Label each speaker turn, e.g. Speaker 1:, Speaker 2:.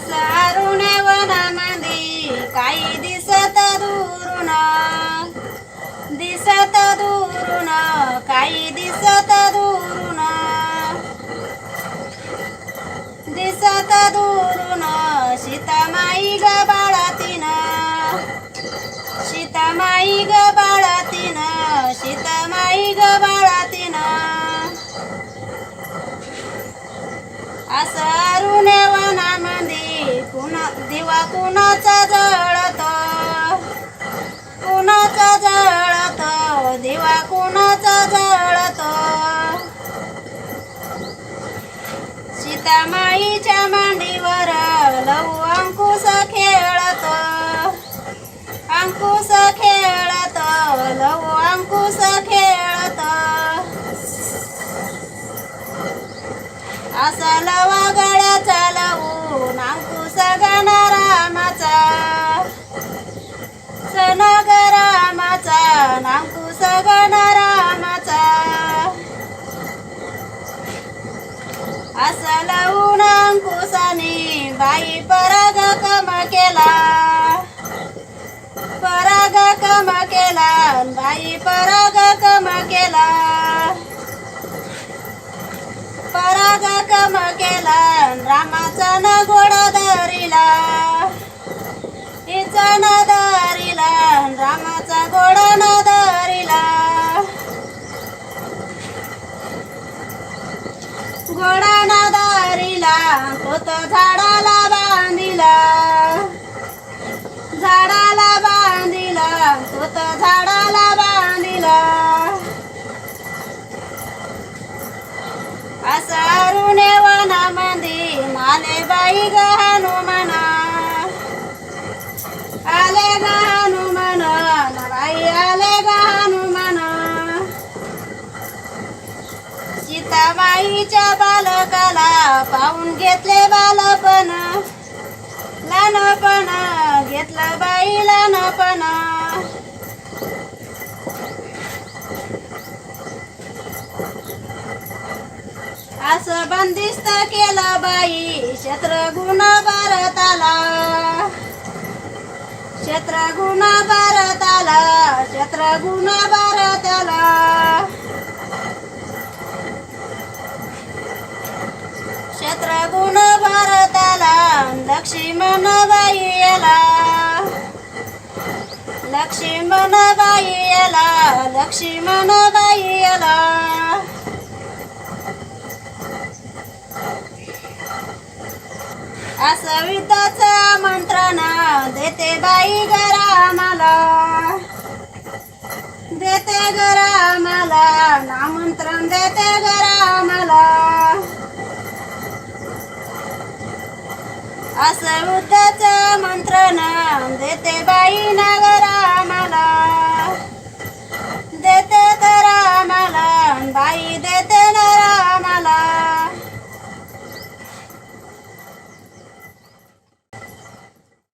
Speaker 1: सारुण अरुणे वनामध्ये काही दिसत दुरून दिसत दुरून काही दिसत दुरून दिसत दुरून सीतामाई ग बाळातीन. सीतामाई ग बाळातीन सीतामाई ग बाळातीन. असं अरुणे कुणाचा जळत कुणाचा जळत दिवा कुणाचा जळत. सीतामाईच्या मांडीवर लहू अंकुश खेळत अंकुश खेळत लहू अंकुश खेळत. असा लवा गळ्या चाल असा लावून अंकुशाने बाई पराग कम केला. पराग कम केला बाई पराग कम केला. पराग कम केला रामाचा न गोडा धरिला. हिचा न धरिला रामाचा गोडा न धरिला गोडा न धरिला तो झाडाला बांधिला. झाडाला बांधिला तो झाड आईच्या बालकाला पाहून घेतले बालपण. लहानपण घेतलं बाई लहानपण. असं बंदिस्त केलं बाई शत्रुघ्न भारताला. शत्रुघ्न भारताला शत्रुघ्न भारत रघुन भारताला लक्ष्मण बाई याला लक्ष्मण बाई याला लक्ष्मण याला असं विद्याचं आमंत्रण देते बाई गरामाला देते गरामाला आमंत्रण देते असं उद्याचं देते बाई ना